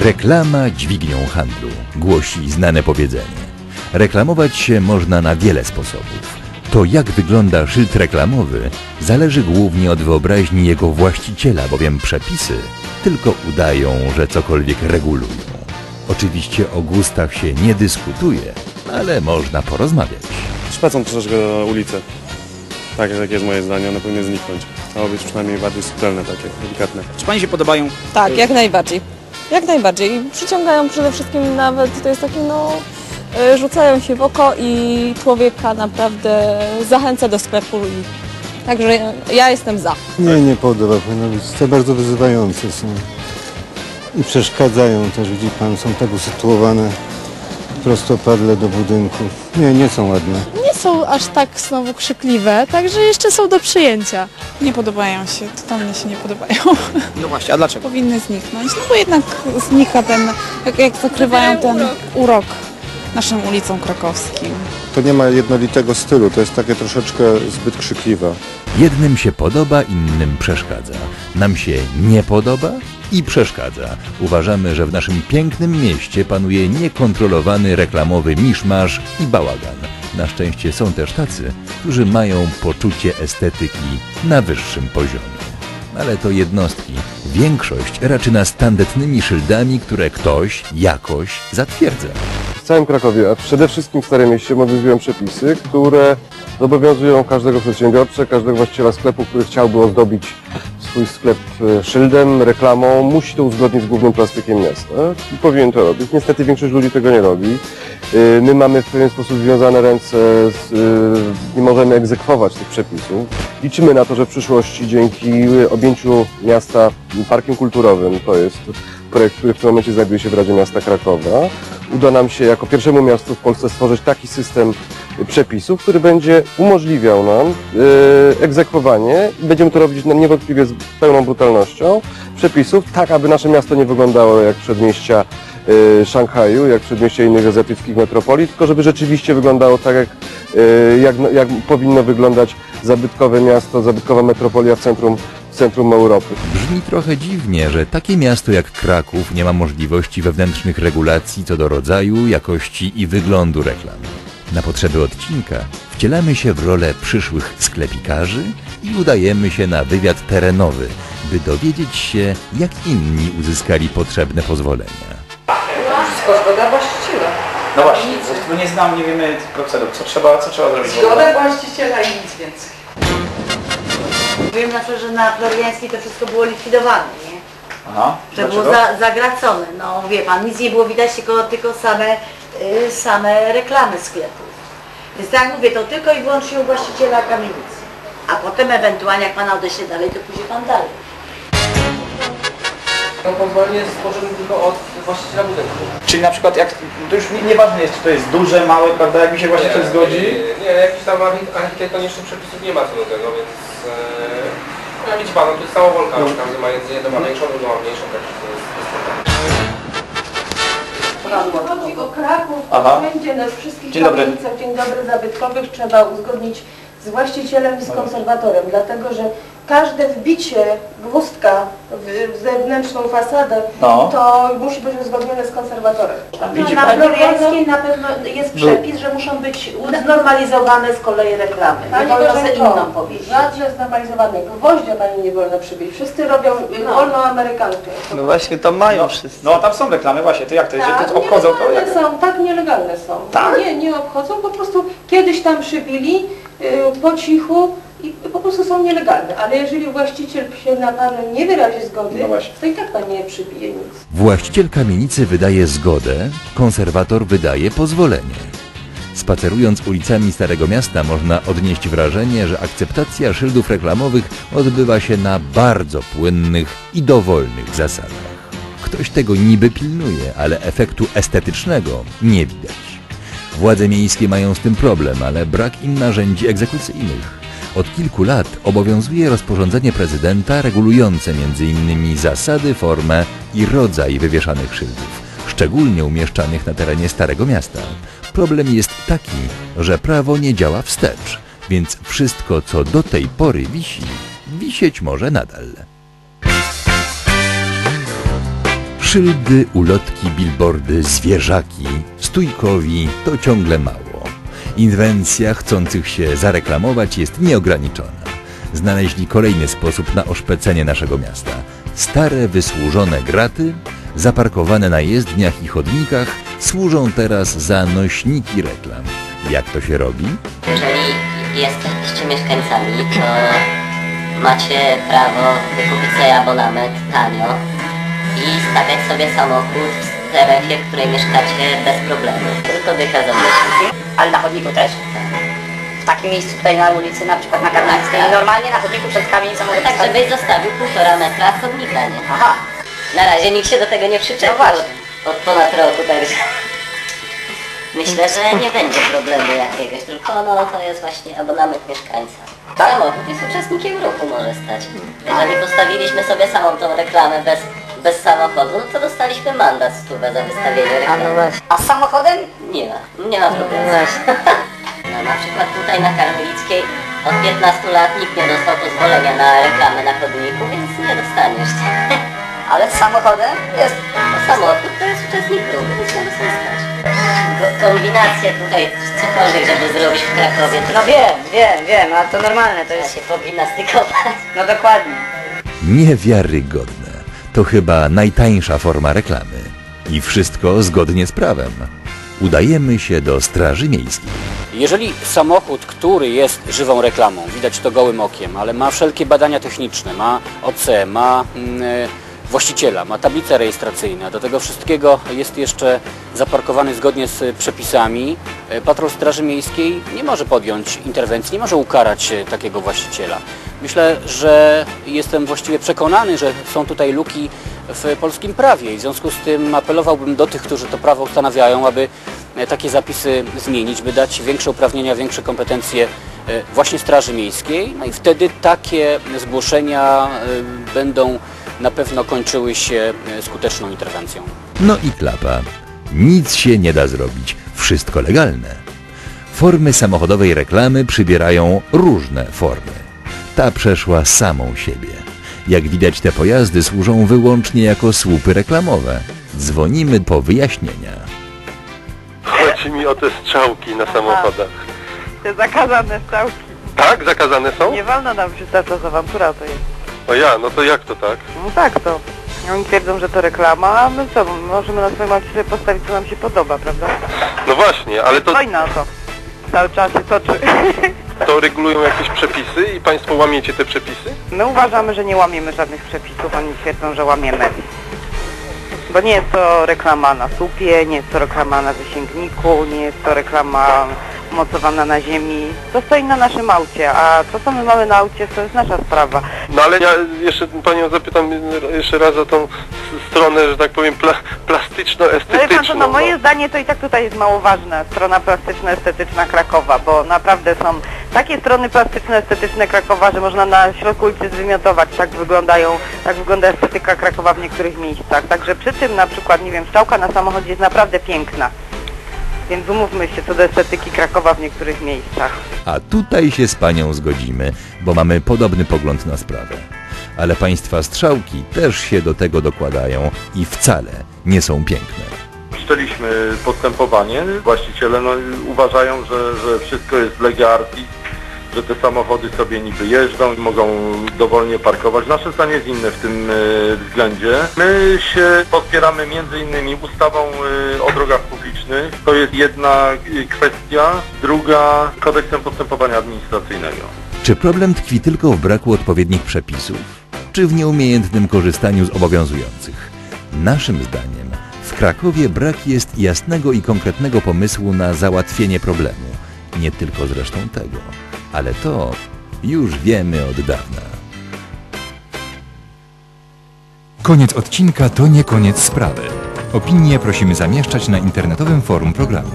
Reklama dźwignią handlu, głosi znane powiedzenie. Reklamować się można na wiele sposobów. To jak wygląda szyld reklamowy zależy głównie od wyobraźni jego właściciela, bowiem przepisy tylko udają, że cokolwiek regulują. Oczywiście o gustach się nie dyskutuje, ale można porozmawiać. Szpecą troszeczkę ulicę. Tak, takie jest moje zdanie, one powinny zniknąć. Miało być przynajmniej bardziej subtelne, takie delikatne. Czy Pani się podobają? Tak, jak najbardziej. Jak najbardziej. Przyciągają przede wszystkim nawet, to jest takie no, y, rzucają się w oko i człowieka naprawdę zachęca do sklepu. I, także ja jestem za. Nie, nie podoba powinno być. Te bardzo wyzywające są. I przeszkadzają też, widzi pan, są tak usytuowane prostopadle do budynku. Nie, nie są ładne. Nie są aż tak znowu krzykliwe, także jeszcze są do przyjęcia. Nie podobają się, totalnie się nie podobają. No właśnie, a dlaczego? Powinny zniknąć, no bo jednak znika ten, jak, jak zakrywają ten urok naszym ulicom krakowskim. To nie ma jednolitego stylu, to jest takie troszeczkę zbyt krzykliwe. Jednym się podoba, innym przeszkadza. Nam się nie podoba i przeszkadza. Uważamy, że w naszym pięknym mieście panuje niekontrolowany reklamowy miszmasz i bałagan. Na szczęście są też tacy, którzy mają poczucie estetyki na wyższym poziomie. Ale to jednostki. Większość raczy nas tandetnymi szyldami, które ktoś jakoś zatwierdza. W całym Krakowie, a przede wszystkim w Starym Mieście obowiązują przepisy, które zobowiązują każdego przedsiębiorcę, każdego właściciela sklepu, który chciałby ozdobić swój sklep e, szyldem, reklamą, musi to uzgodnić z głównym plastykiem miasta i powinien to robić. Niestety większość ludzi tego nie robi. E, My mamy w pewien sposób związane ręce, z, nie możemy egzekwować tych przepisów. Liczymy na to, że w przyszłości dzięki objęciu miasta parkiem kulturowym, to jest projekt, który w tym momencie znajduje się w Radzie Miasta Krakowa, uda nam się jako pierwszemu miastu w Polsce stworzyć taki system przepisów, który będzie umożliwiał nam e, egzekwowanie będziemy to robić niewątpliwie z pełną brutalnością przepisów, tak aby nasze miasto nie wyglądało jak przedmieścia e, Szanghaju, jak przedmieścia innych azjatyckich metropolii, tylko żeby rzeczywiście wyglądało tak, jak, e, jak, jak powinno wyglądać zabytkowe miasto, zabytkowa metropolia w centrum, centrum Europy. Brzmi trochę dziwnie, że takie miasto jak Kraków nie ma możliwości wewnętrznych regulacji co do rodzaju, jakości i wyglądu reklam. Na potrzeby odcinka wcielamy się w rolę przyszłych sklepikarzy i udajemy się na wywiad terenowy, by dowiedzieć się, jak inni uzyskali potrzebne pozwolenia. No właśnie, bo nie znam, nie wiemy procedur. Co trzeba, co trzeba zrobić? Zgoda właściciela i nic więcej. Wiem na przykład, że na Floriańskiej to wszystko było likwidowane, nie? Aha, Że było dlaczego? za, zagracone. No wie pan, nic nie było widać, tylko, tylko same, y, same reklamy sklepów. Więc tak jak mówię, to tylko i wyłącznie u właściciela kamienicy. A potem ewentualnie jak pan odeśle dalej, to pójdzie pan dalej. To pozwolenie jest tylko od właściciela budynku. Czyli na przykład, jak, to już nie- nieważne jest, czy to jest duże, małe, prawda, jak mi się właśnie ktoś zgodzi. Nie, nie, jakichś tam archi- architektonicznych przepisów nie ma co do tego, więc... E, no widzi pan, no to jest samowolka, no. każdy ma jedną ma większą, drugą ma mniejszą, tak to jest, Jeśli chodzi o Kraków, Aha. będzie na wszystkich Dzień dobry. kamienicach Dzień dobry zabytkowych trzeba uzgodnić z właścicielem i z konserwatorem, dlatego że każde wbicie gwozdka w zewnętrzną fasadę, No. to musi być uzgodnione z konserwatorem. Widzi na? Floriańskiej na pewno jest przepis, że muszą być znormalizowane z kolei reklamy. Nie Pani wolno sobie inną powiedzieć. żadne znormalizowane gwoździa Pani nie wolno przybić. Wszyscy robią No. wolną amerykankę. No właśnie, to mają No, no a tam są reklamy, właśnie, to jak to jest, że Tak, to obchodzą to? Jak... są, tak nielegalne są. Tak? Nie, nie obchodzą, po prostu kiedyś tam przybili y, po cichu i po prostu są nielegalne. Ale jeżeli właściciel się na panem nie wyrazi zgody, No to i tak pan nie przybije nic. Właściciel kamienicy wydaje zgodę, konserwator wydaje pozwolenie. Spacerując ulicami Starego Miasta można odnieść wrażenie, że akceptacja szyldów reklamowych odbywa się na bardzo płynnych i dowolnych zasadach. Ktoś tego niby pilnuje, ale efektu estetycznego nie widać. Władze miejskie mają z tym problem, ale brak im narzędzi egzekucyjnych. Od kilku lat obowiązuje rozporządzenie prezydenta regulujące m.in. zasady, formę i rodzaj wywieszanych szyldów, szczególnie umieszczanych na terenie Starego Miasta. Problem jest taki, że prawo nie działa wstecz, więc wszystko, co do tej pory wisi, wisieć może nadal. Szyldy, ulotki, billboardy, zwierzaki, stójkowi to ciągle mało. Inwencja chcących się zareklamować jest nieograniczona. Znaleźli kolejny sposób na oszpecenie naszego miasta. Stare, wysłużone graty, zaparkowane na jezdniach i chodnikach, służą teraz za nośniki reklam. Jak to się robi? Jeżeli jesteście mieszkańcami, to macie prawo wykupić sobie abonament tanio i stawiać sobie samochód w strefie, w której mieszkacie bez problemu. Tylko dycha za nośniki. Ale na chodniku też. W takim miejscu tutaj na ulicy, na przykład na Karnackiej. Normalnie na chodniku przed kamienicą mogę Tak, postawić. żebyś zostawił półtora metra chodnika, nie? Aha. Na razie nikt się do tego nie przyczepił No właśnie. od, od ponad roku, także myślę, że nie będzie problemu jakiegoś, tylko no to jest właśnie abonament mieszkańca. Tak? Samochód jest uczestnikiem ruchu może stać. Jeżeli postawiliśmy sobie samą tą reklamę bez, bez samochodu, no to dostaliśmy mandat stówę za wystawienie reklamy. A z samochodem? Nie ma, nie ma problemu. No, na przykład tutaj na Karmelickiej od 15 lat nikt nie dostał pozwolenia na reklamę na chodniku, więc nie dostaniesz. Ale z samochodem jest. No, samochód to jest uczestnik ruchu, więc stać. Ko- kombinacje tutaj, cokolwiek, żeby zrobić w Krakowie, to No wiem, wiem, wiem, ale to normalne, to trzeba jest... się pogimnastykować. No dokładnie. Niewiarygodne. To chyba najtańsza forma reklamy. I wszystko zgodnie z prawem. Udajemy się do Straży Miejskiej. Jeżeli samochód, który jest żywą reklamą, widać to gołym okiem, ale ma wszelkie badania techniczne, ma OC, ma e, właściciela, ma tablice rejestracyjne, do tego wszystkiego jest jeszcze zaparkowany zgodnie z przepisami, e, patrol Straży Miejskiej nie może podjąć interwencji, nie może ukarać e, takiego właściciela. Myślę, że jestem właściwie przekonany, że są tutaj luki w polskim prawie i w związku z tym apelowałbym do tych, którzy to prawo ustanawiają, aby e, takie zapisy zmienić, by dać większe uprawnienia, większe kompetencje właśnie Straży Miejskiej. No i wtedy takie zgłoszenia będą na pewno kończyły się e, skuteczną interwencją. No i klapa. Nic się nie da zrobić. Wszystko legalne. Formy samochodowej reklamy przybierają różne formy. Ta przeszła samą siebie. Jak widać te pojazdy służą wyłącznie jako słupy reklamowe. Dzwonimy po wyjaśnienia. Chodzi mi o te strzałki na samochodach. Te zakazane strzałki. Tak? Zakazane są? Nie wolno nam przytaczać awantura to jest. O ja, no to jak to tak? No tak to. Oni twierdzą, że to reklama, a my co? Możemy na swoim sobie postawić co nam się podoba, prawda? No właśnie, ale to, Wojna o to. Cały czas się toczy. to regulują jakieś przepisy i Państwo łamiecie te przepisy? My uważamy, że nie łamiemy żadnych przepisów, oni twierdzą, że łamiemy. Bo nie jest to reklama na słupie, nie jest to reklama na wysięgniku, nie jest to reklama mocowana na ziemi. To stoi na naszym aucie, a to co my mamy na aucie to jest nasza sprawa. No ale ja jeszcze Panią zapytam jeszcze raz o tą stronę, że tak powiem, pla, Ale pan plastyczno-estetyczną. to, no moje zdanie to i tak tutaj jest mało ważne, strona plastyczno-estetyczna Krakowa, bo naprawdę są takie strony plastyczno-estetyczne Krakowa, że można na środku ulicy zwymiotować, tak wyglądają, tak wygląda estetyka Krakowa w niektórych miejscach. Także przy tym na przykład, nie wiem, strzałka na samochodzie jest naprawdę piękna. Więc umówmy się co do estetyki Krakowa w niektórych miejscach. A tutaj się z panią zgodzimy, bo mamy podobny pogląd na sprawę. Ale państwa strzałki też się do tego dokładają i wcale nie są piękne. Wszczęliśmy postępowanie. Właściciele no, uważają, że, że wszystko jest lege artis, że te samochody sobie niby jeżdżą i mogą dowolnie parkować. Nasze zdanie jest inne w tym e, względzie. My się podpieramy między innymi ustawą e, o drogach publicznych. To jest jedna e, kwestia. Druga kodeksem postępowania administracyjnego. Czy problem tkwi tylko w braku odpowiednich przepisów, czy w nieumiejętnym korzystaniu z obowiązujących? Naszym zdaniem w Krakowie brak jest jasnego i konkretnego pomysłu na załatwienie problemu. Nie tylko zresztą tego, ale to już wiemy od dawna. Koniec odcinka to nie koniec sprawy. Opinie prosimy zamieszczać na internetowym forum programu.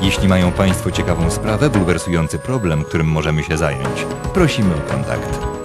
Jeśli mają Państwo ciekawą sprawę, bulwersujący problem, którym możemy się zająć, prosimy o kontakt.